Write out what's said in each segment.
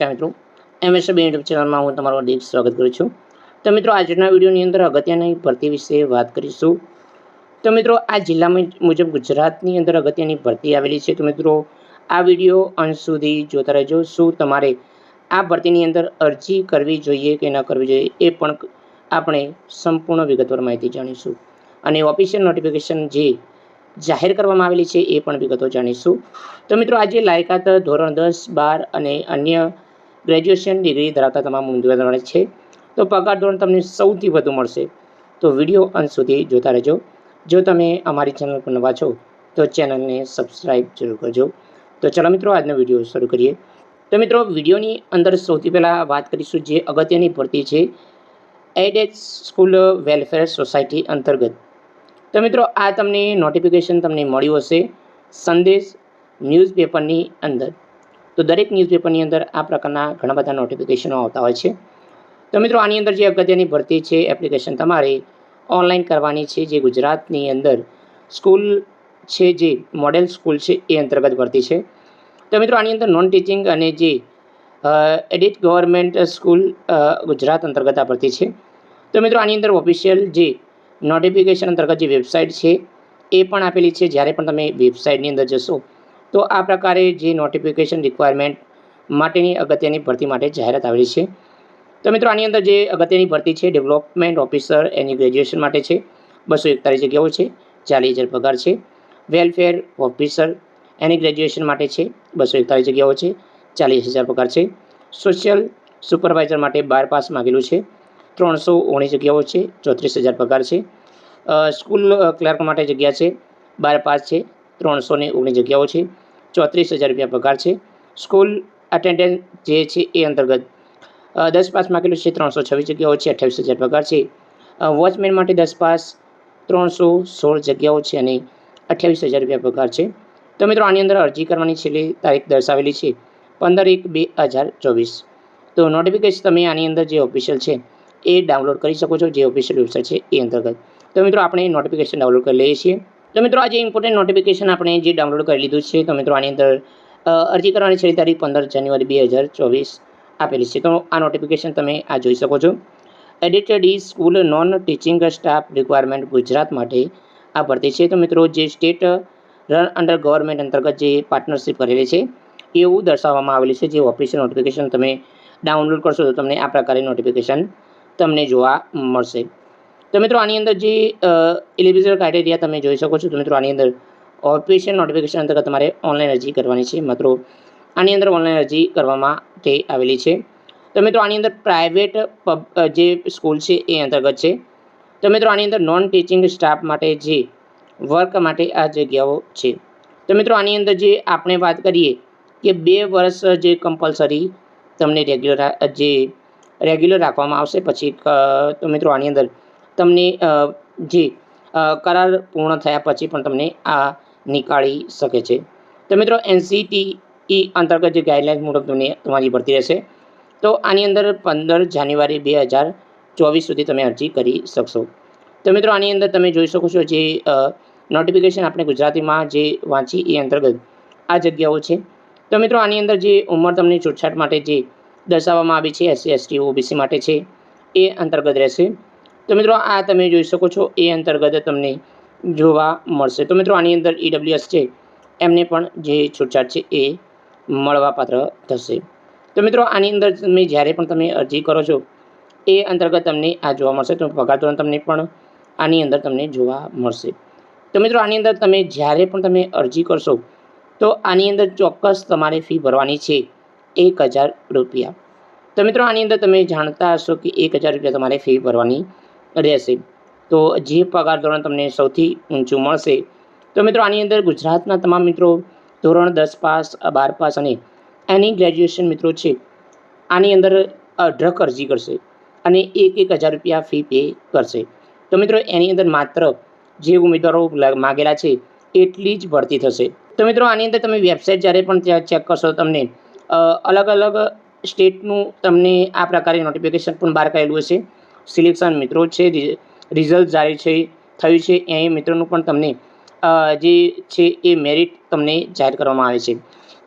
નમસ્કાર મિત્રો. MSB YouTube ચેનલમાં હું તમારું હાર્દિક સ્વાગત કરું છું. તો મિત્રો, આજના વિડીયોની અંદર અગત્યની ભરતી વિશે વાત કરીશું. તો મિત્રો, આ જિલ્લા મુજબ ગુજરાતની અંદર અગત્યની ભરતી આવેલી છે. તો મિત્રો, આ વીડિયો અંત સુધી જોતા રહેજો. શું તમારે આ ભરતીની અંદર અરજી કરવી જોઈએ કે ન કરવી જોઈએ એ પણ આપણે સંપૂર્ણ વિગતવાર માહિતી જાણીશું. અને ઓફિશિયલ નોટિફિકેશન જે જાહેર કરવામાં આવેલી છે એ પણ વિગતો જાણીશું. તો મિત્રો, આજે લાયકાત ધોરણ દસ બાર અને અન્ય ગ્રેજ્યુએશન ડિગ્રી ધરાવતા તમામ ઉમેદવારોને છે. તો પગાર ધોરણ તમને સૌથી વધુ મળશે. તો વીડિયો અંત સુધી જોતા રહેજો. જો તમે અમારી ચેનલ પર નવા છો, તો ચેનલને સબસ્ક્રાઈબ જરૂર કરજો. તો ચાલો મિત્રો, આજનો વીડિયો શરૂ કરીએ. તો મિત્રો, વિડીયોની અંદર સૌથી પહેલાં વાત કરીશું જે અગત્યની ભરતી છે એડેડ સ્કૂલ વેલફેર સોસાયટી અંતર્ગત. તો મિત્રો, આ તમને નોટિફિકેશન તમને મળ્યું હશે સંદેશ ન્યૂઝપેપરની અંદર. તો દરેક ન્યૂઝપેપરની અંદર આ પ્રકારના ઘણા બધા નોટિફિકેશનો આવતા હોય છે. તો મિત્રો, આની અંદર જે અગત્યની ભરતી છે એપ્લિકેશન તમારે ઓનલાઈન કરવાની છે, જે ગુજરાતની અંદર સ્કૂલ છે, જે મોડેલ સ્કૂલ છે, એ અંતર્ગત ભરતી છે. તો મિત્રો, આની અંદર નોન ટીચિંગ અને જે એડિટ ગવર્મેન્ટ સ્કૂલ ગુજરાત અંતર્ગત આ ભરતી છે. તો મિત્રો, આની અંદર ઓફિશિયલ જે નોટિફિકેશન અંતર્ગત જે વેબસાઇટ છે, એ પણ આપેલી છે. જ્યારે પણ તમે વેબસાઇટની અંદર જશો તો આ પ્રકારે જે નોટિફિકેશન રિક્વાયરમેન્ટ માટેની અગત્યની ભરતી માટે જાહેરાત આવેલી છે. તો મિત્રો, આની અંદર જે અગત્યની ભરતી છે ડેવલપમેન્ટ ઓફિસર એની ગ્રેજ્યુએશન માટે છે, બસો એકતાલીસ જગ્યાઓ છે, ચાલીસ હજાર પગાર છે વેલફેર ઓફિસર એની ગ્રેજ્યુએશન માટે છે, બસો એકતાલીસ જગ્યાઓ છે, ચાલીસ હજાર પગાર છે સોશિયલ સુપરવાઇઝર માટે બાર પાસ માગેલું છે, ત્રણસો ઓગણીસ જગ્યાઓ છે, ચોત્રીસ હજાર પગાર છે સ્કૂલ ક્લાર્ક માટે જગ્યા છે, બાર પાસ છે ત્રણસો ને ઓગણીસ જગ્યાઓ છે. ચોત્રીસ હજાર રૂપિયા પગાર છે. સ્કૂલ અટેન્ડન્સ જે છે એ અંતર્ગત દસ પાસ માગેલું છે ત્રણસો છવ્વીસ જગ્યાઓ છે, અઠ્યાવીસ હજાર પગાર છે. વોચમેન માટે દસ પાસ ત્રણસો સોળ જગ્યાઓ છે અને અઠ્યાવીસ હજાર રૂપિયા પગાર છે. તો મિત્રો, આની અંદર અરજી કરવાની છેલ્લી તારીખ દર્શાવેલી છે, પંદર એક બે હજાર ચોવીસ. તો નોટિફિકેશન તમે આની અંદર જે ઓફિશિયલ છે એ ડાઉનલોડ કરી શકો છો, જે ઓફિશિયલ વેબસાઇટ છે એ અંતર્ગત. તો મિત્રો, આપણે નોટિફિકેશન ડાઉનલોડ કરી લઈએ છીએ. તો મિત્રો આજે ઇમ્પોર્ટન્ટ નોટિફિકેશન આપણે જે ડાઉનલોડ કરી લીધું છે, તો મિત્રો આની અંદર અરજી કરવાની છેલ્લી તારીખ પંદર જાન્યુઆરી બે હજાર ચોવીસ આપેલી છે. તો આ નોટિફિકેશન તમે આ જોઈ શકો છો. Edited E school non teaching staff requirement Gujarat માટે આ ભરતી છે. તો મિત્રો જે સ્ટેટ રન અંડર ગવર્મેન્ટ અંતર્ગત જે પાર્ટનરશિપ કરેલી છે, એવું દર્શાવવામાં આવેલી છે. જે ઓફિશિયલ નોટિફિકેશન તમે ડાઉનલોડ કરશો તો તમને આ પ્રકારે નોટિફિકેશન તમને જોવા મળશે. તો મિત્રો આની અંદર જે એલિજિબલ ક્રાઇટેરિયા તમે જોઈ શકો છો, તો મિત્રો આની અંદર ઓફિશિયલ નોટિફિકેશન અંતર્ગત તમારે ઓનલાઈન અરજી કરવાની છે. મિત્રો, આની અંદર ઓનલાઈન અરજી કરવામાં તે આવેલી છે. તો મિત્રો આની અંદર પ્રાઇવેટ પબ જે સ્કૂલ છે એ અંતર્ગત છે. તો મિત્રો આની અંદર નોન ટીચિંગ સ્ટાફ માટે જે વર્ક માટે આ જગ્યાઓ છે. તો મિત્રો આની અંદર જે આપણે વાત કરીએ કે બે વર્ષ જે કમ્પલસરી તમને રેગ્યુલર જે રેગ્યુલર રાખવામાં આવશે, પછી તો મિત્રો આની અંદર તમને જે કરાર પૂર્ણ થયા પછી પણ તમને આ નીકાળી શકે છે. તો મિત્રો, એનસીટીઈ અંતર્ગત જે ગાઈડલાઇન્સ મુજબ તમને તમારી ભરતી રહેશે. તો આની અંદર પંદર જાન્યુઆરી બે હજાર ચોવીસ સુધી તમે અરજી કરી શકશો. તો મિત્રો, આની અંદર તમે જોઈ શકો છો જે નોટિફિકેશન આપણે ગુજરાતીમાં જે વાંચી એ અંતર્ગત આ જગ્યાઓ છે. તો મિત્રો, આની અંદર જે ઉંમર તમને છૂટછાટ માટે જે દર્શાવવામાં આવી છે, એસસી, એસટી, ઓબીસી માટે છે, એ અંતર્ગત રહેશે. તો મિત્રો, આ તમે જોઈ શકો છો, એ અંતર્ગત તમને જોવા મળશે. તો મિત્રો, આની અંદર ઈડબ્લ્યુએસ છે, એમને પણ જે છૂટછાટ છે, એ મળવાપાત્ર થશે. તો મિત્રો, આની અંદર તમે જ્યારે પણ તમે અરજી કરો છો, એ અંતર્ગત તમને આ જોવા મળશે. તો પગાર ધોરણ તમને પણ આની અંદર તમને જોવા મળશે. તો મિત્રો, આની અંદર તમે જ્યારે પણ તમે અરજી કરશો, તો આની અંદર ચોક્કસ તમારે ફી ભરવાની છે, એક હજાર રૂપિયા. તો મિત્રો, આની અંદર તમે જાણતા હશો કે એક હજાર રૂપિયા તમારે ફી ભરવાની રહેશે. તો જે પગાર ધોરણ તમને સૌથી ઊંચું મળશે. તો મિત્રો, આની અંદર ગુજરાતના તમામ મિત્રો, ધોરણ દસ પાસ, બાર પાસ અને એની ગ્રેજ્યુએશન મિત્રો છે, આની અંદર અઢળક અરજી કરશે અને એક એક હજાર રૂપિયા ફી પે કરશે. તો મિત્રો, એની અંદર માત્ર જે ઉમેદવારો માગેલા છે, એટલી જ ભરતી થશે. તો મિત્રો, આની અંદર તમે વેબસાઇટ જ્યારે પણ ત્યાં ચેક કરશો તમને અલગ અલગ સ્ટેટનું તમને આ પ્રકારે નોટિફિકેશન પણ બહાર કરેલું હશે. સિલેક્શન મિત્રો છે રિઝલ્ટ જારી છે, થયું છે. એ મિત્રોનું પણ તમને જે છે એ મેરિટ તમને જાહેર કરવામાં આવે છે.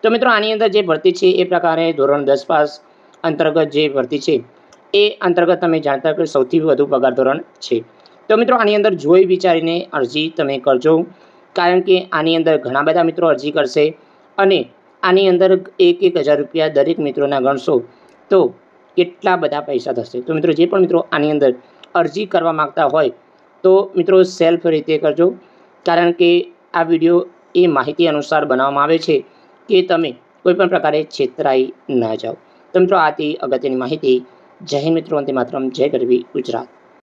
તો મિત્રો આની અંદર જે ભરતી છે એ પ્રકારે ધોરણ દસ પાસ અંતર્ગત જે ભરતી છે એ અંતર્ગત તમે જાણતા કે સૌથી વધુ પગાર ધોરણ છે. તો મિત્રો આની અંદર જોઈ વિચારીને અરજી તમે કરજો. કારણ કે આની અંદર ઘણા બધા મિત્રો અરજી કરશે અને આની અંદર એક એક હજાર રૂપિયા દરેક મિત્રોના ગણશો. તો કેટલા બધા પૈસા થશે? તો મિત્રો, જે પણ મિત્રો આની અંદર અરજી કરવા માગતા હોય, તો મિત્રો સેલ્ફ રીતે કરજો. કારણ કે આ વીડિયો એ માહિતી અનુસાર બનાવવામાં આવે છે કે તમે કોઈપણ પ્રકારે છેતરાઈ ન જાઓ. તો મિત્રો, આથી અગત્યની માહિતી. જય મિત્રો, અંતે માત્રમ. જય ગરવી ગુજરાત.